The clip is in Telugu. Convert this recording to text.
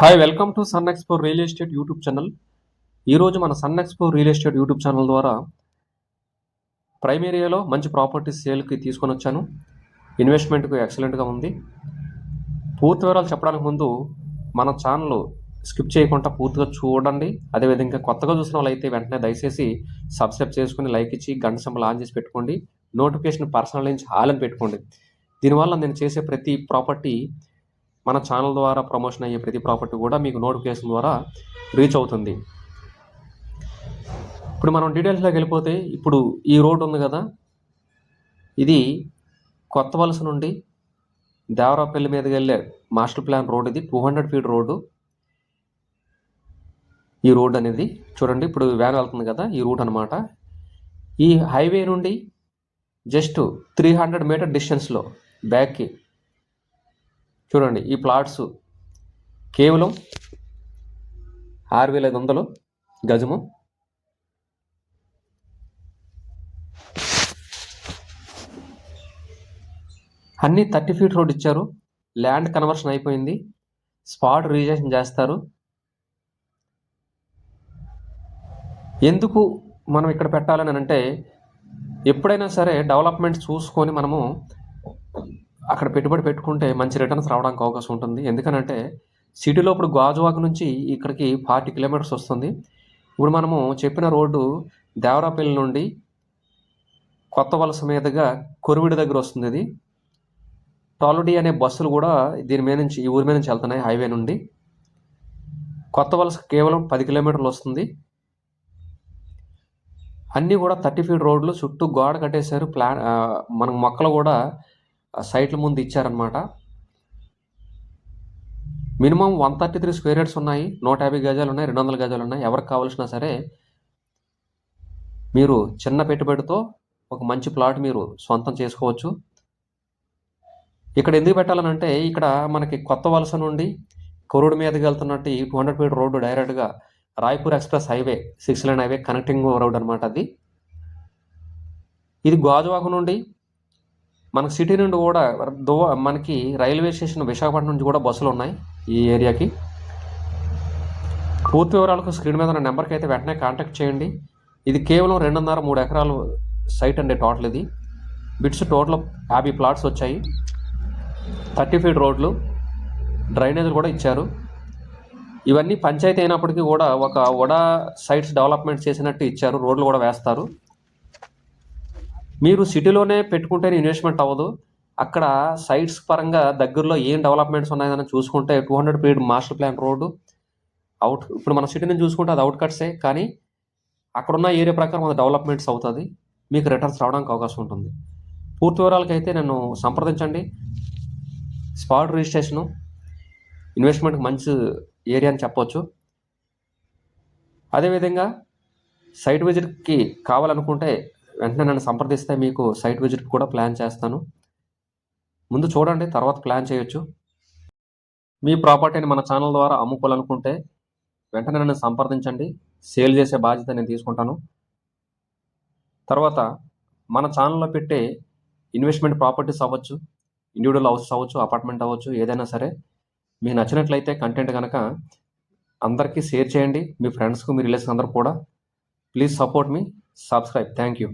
Hi welcome to Sun Expo real estate YouTube channel ఈరోజు మన Sun Expo real estate YouTube channel ద్వారా ప్రైమ్ ఏరియాలో మంచి ప్రాపర్టీస్ సేల్కి తీసుకొని వచ్చాను. ఇన్వెస్ట్మెంట్కు ఎక్సలెంట్గా ఉంది. పూర్తి వివరాలు చెప్పడానికి ముందు మన ఛానల్ స్కిప్ చేయకుండా పూర్తిగా చూడండి. అదేవిధంగా కొత్తగా చూసిన వాళ్ళైతే వెంటనే దయచేసి సబ్స్క్రైబ్ చేసుకుని లైక్ ఇచ్చి గంట సింబల్ ఆన్ చేసి పెట్టుకోండి. నోటిఫికేషన్ పర్సనల్ నుంచి ఆల్ అని పెట్టుకోండి. దీనివల్ల నేను చేసే ప్రతి ప్రాపర్టీ మన ఛానల్ ద్వారా ప్రమోషన్ అయ్యే ప్రతి ప్రాపర్టీ కూడా మీకు నోటిఫికేషన్ ద్వారా రీచ్ అవుతుంది. ఇప్పుడు మనం డీటెయిల్స్లోకి వెళ్ళిపోతే ఇప్పుడు ఈ రోడ్ ఉంది కదా. ఇది కొత్త వలస నుండి దేవరాపల్లి మీదకి వెళ్ళే మాస్టర్ ప్లాన్ రోడ్ ఇది. టూ హండ్రెడ్ ఫీట్ రోడ్డు ఈ రోడ్ అనేది చూడండి ఇప్పుడు వ్యాన్ వెళ్తుంది కదా ఈ రూట్ అనమాట ఈ హైవే నుండి జస్ట్ త్రీ హండ్రెడ్ మీటర్ డిస్టెన్స్లో బ్యాక్కి చూడండి ఈ ప్లాట్స్ కేవలం ఆరు వేల ఐదు వందలు గజము. అన్నీ థర్టీ ఫీట్ రోడ్ ఇచ్చారు. ల్యాండ్ కన్వర్షన్ అయిపోయింది. స్పాట్ రిజిస్ట్రేషన్ చేస్తారు. ఎందుకు మనం ఇక్కడ పెట్టాలని అంటే ఎప్పుడైనా సరే డెవలప్మెంట్ చూసుకొని మనము అక్కడ పెట్టుబడి పెట్టుకుంటే మంచి రిటర్న్స్ రావడానికి అవకాశం ఉంటుంది. ఎందుకనంటే సిటీలో ఇప్పుడు గాజువాక నుంచి ఇక్కడికి ఫార్టీ కిలోమీటర్స్ వస్తుంది. ఇప్పుడు మనము చెప్పిన రోడ్డు దేవరాపల్లి నుండి కొత్త వలస మీదుగా కొరివిడి దగ్గర వస్తుంది ఇది. టాలుడి అనే బస్సులు కూడా దీని మీద నుంచి ఈ ఊరి మీద నుంచి వెళ్తున్నాయి హైవే నుండి. కొత్త వలస కేవలం పది కిలోమీటర్లు వస్తుంది. అన్నీ కూడా థర్టీ ఫీట్ రోడ్లు చుట్టూ గోడ కట్టేశారు. ప్లాన్ మన మొక్కలు కూడా సైట్ల ముందు ఇచ్చారనమాట minimum one thirty three square yards ఉన్నాయి. నూట యాభై గజాలు ఉన్నాయి రెండు వందల గజాలు ఉన్నాయి. ఎవరికి కావాల్సినా సరే మీరు చిన్న పెట్టుబడితో ఒక మంచి ప్లాట్ మీరు సొంతం చేసుకోవచ్చు. ఇక్కడ ఎందుకు పెట్టాలనంటే ఇక్కడ మనకి కొత్త వలస నుండి కొరుడు మీదకి వెళ్తున్నట్టు ఈ టూ హండ్రెడ్ ఫీట్ రోడ్డు డైరెక్ట్గా Raipur express highway six lane highway connecting road అనమాట అది. ఇది గాజువాక నుండి మనకి సిటీ నుండి కూడా దో మనకి రైల్వే స్టేషన్ విశాఖపట్నం నుంచి కూడా బస్సులు ఉన్నాయి ఈ ఏరియాకి. పూర్తి వివరాలకు స్క్రీన్ మీద ఉన్న నెంబర్కి అయితే వెంటనే కాంటాక్ట్ చేయండి. ఇది కేవలం రెండున్నర మూడు ఎకరాలు సైట్ అండి టోటల్ ఇది. బిట్స్ టోటల్ యాభై ప్లాట్స్ వచ్చాయి. థర్టీ ఫీట్ రోడ్లు డ్రైనేజీలు కూడా ఇచ్చారు. ఇవన్నీ పంచాయతీ అయినప్పటికీ కూడా ఒక వడా సైట్స్ డెవలప్మెంట్ చేసినట్టు ఇచ్చారు. రోడ్లు కూడా వేస్తారు. మీరు సిటీలోనే పెట్టుకుంటేనే ఇన్వెస్ట్మెంట్ అవ్వదు. అక్కడ సైట్స్ పరంగా దగ్గరలో ఏం డెవలప్మెంట్స్ ఉన్నాయని చూసుకుంటే two hundred period master plan road. Out ఇప్పుడు మన సిటీ నుంచి చూసుకుంటే అది అవుట్ కట్సే కానీ అక్కడున్న ఏరియా ప్రకారం అది డెవలప్మెంట్స్ అవుతుంది. మీకు రిటర్న్స్ రావడానికి అవకాశం ఉంటుంది. పూర్తి వివరాలకైతే నన్ను సంప్రదించండి. స్పాట్ రిజిస్ట్రేషను ఇన్వెస్ట్మెంట్కి మంచి ఏరియా అని చెప్పొచ్చు. అదేవిధంగా సైట్ విజిట్కి కావాలనుకుంటే వెంటనే నన్ను సంప్రదిస్తే మీకు సైట్ విజిట్ కూడా ప్లాన్ చేస్తాను. ముందు చూడండి తర్వాత ప్లాన్ చేయొచ్చు. మీ ప్రాపర్టీని మన ఛానల్ ద్వారా అమ్ముకోవాలనుకుంటే వెంటనే నన్ను సంప్రదించండి. సేల్ చేసే బాధ్యత నేను తీసుకుంటాను. తర్వాత మన ఛానల్లో పెట్టే ఇన్వెస్ట్మెంట్ ప్రాపర్టీస్ అవ్వచ్చు ఇండివిజువల్ హౌసెస్ అవ్వచ్చు అపార్ట్మెంట్ అవ్వచ్చు ఏదైనా సరే. మీకు నచ్చినట్లయితే కంటెంట్ కనుక అందరికీ షేర్ చేయండి. మీ ఫ్రెండ్స్కు మీ రిలేషన్ అందరూ కూడా. ప్లీజ్ సపోర్ట్ మీ సబ్స్క్రైబ్ థ్యాంక్ యూ